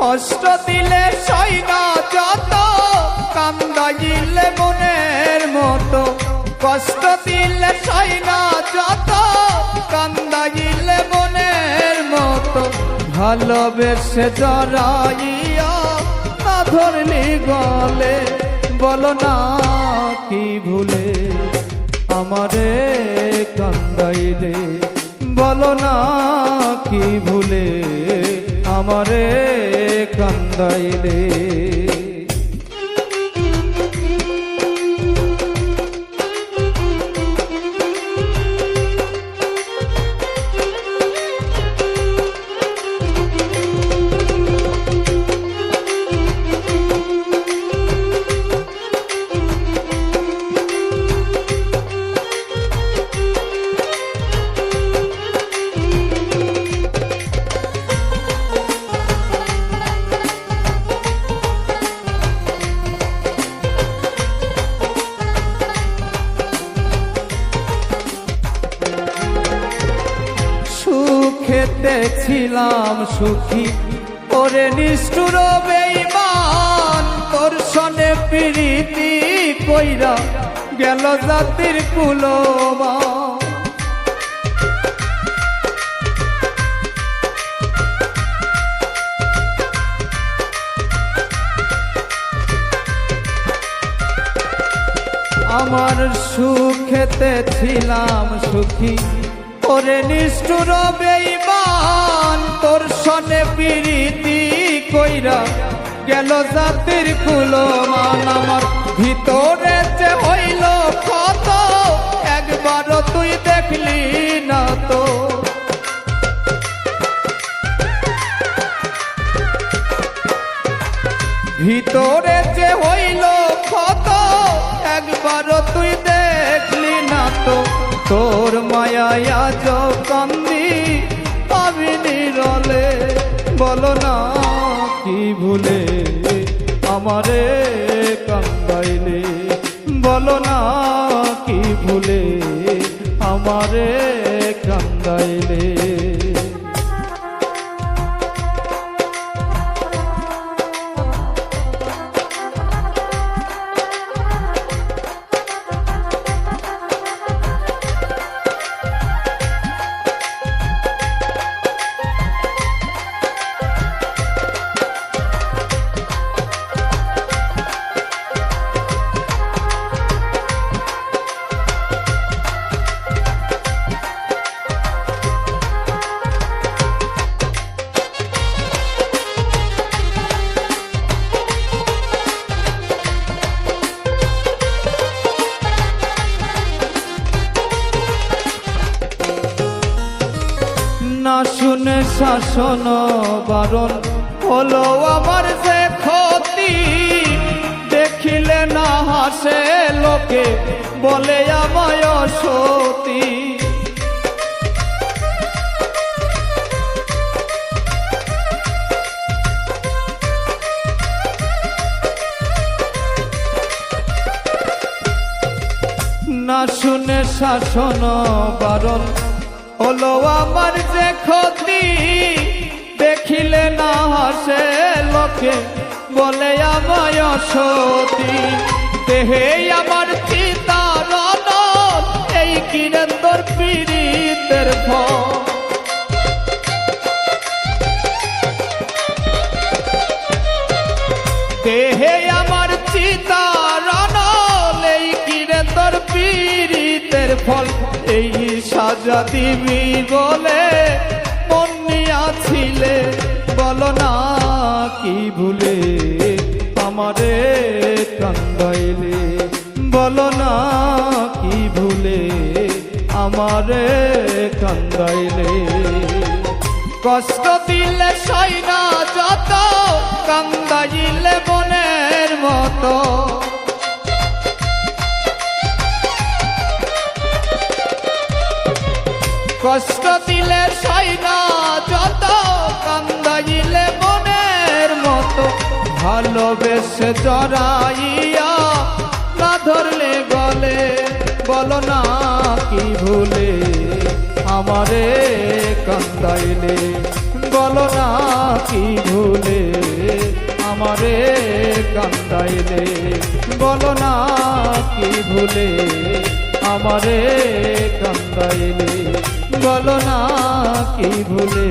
কষ্ট দিলে সই না যত কান্দাইলে মনের মতো। কষ্ট দিলে সই না যত কান্দাইলে মনের মতো। ভালোবেসে জড়াইয়া না ধরলি গলে বলো না কি ভুলে আমারে কান্দাইলে বলো না কি ভুলে আমারে কান্দাইলে। সুখেতে ছিলাম সুখী। ওরে নিষ্ঠুর বেইমান তোর সনে প্রীতি কইরা গেল জাতির কুলবা আমার সুখেতে ছিলাম সুখী। ওরে নিষ্ঠুর বেইমান তোর সনে প্রীতি কইরা গেল জাতির কুলমান আমার। ভিতরে যে হইল ক্ষত, একবারও তুই দেখলি না তো। ভিতরে যে হইল ক্ষত, একবারও তুই দেখলি না তো। তোর মায়া কান্দি আমি রলে বলো না কি ভুলে আমারে কান্দাইলে। বলো না কি ভুলে আমারে কান্দাইলে। শাসন বারণ হলো আমার যে ক্ষতি। দেখিলে না হাসে লোকে, বলে আমায় সতী না শুনে শাসন বারণ হলো আমার যে ক্ষতি, দেখিলে না হাসে লোকে, বলে আমায় সতী দেহে আমার চিতার এই কিরেন্দর পীড়িতের ফল। দেহে আমার চিতার এই কিরে তোর পীড়িতের ফল, এই সাজা দিবি বলে মন নিয়াছিলে বলো না কি ভুলে আমারে কান্দাইলে। বলো না কি ভুলে আমারে কান্দাইলে। কষ্ট দিলে সইনা যত, কান্দাইলে মনের মতো। কষ্ট দিলে সইনা যত কান্দাইলে মনের মতো। ভালোবেসে জড়াইয়া না ধরলে গলে, বলো না কি ভুলে আমারে কান্দাইলে, বলো না কি ভুলে আমারে কান্দাইলে, বলো না কি ভুলে আমারে কান্দাইলে। বলো না কি ভুলে?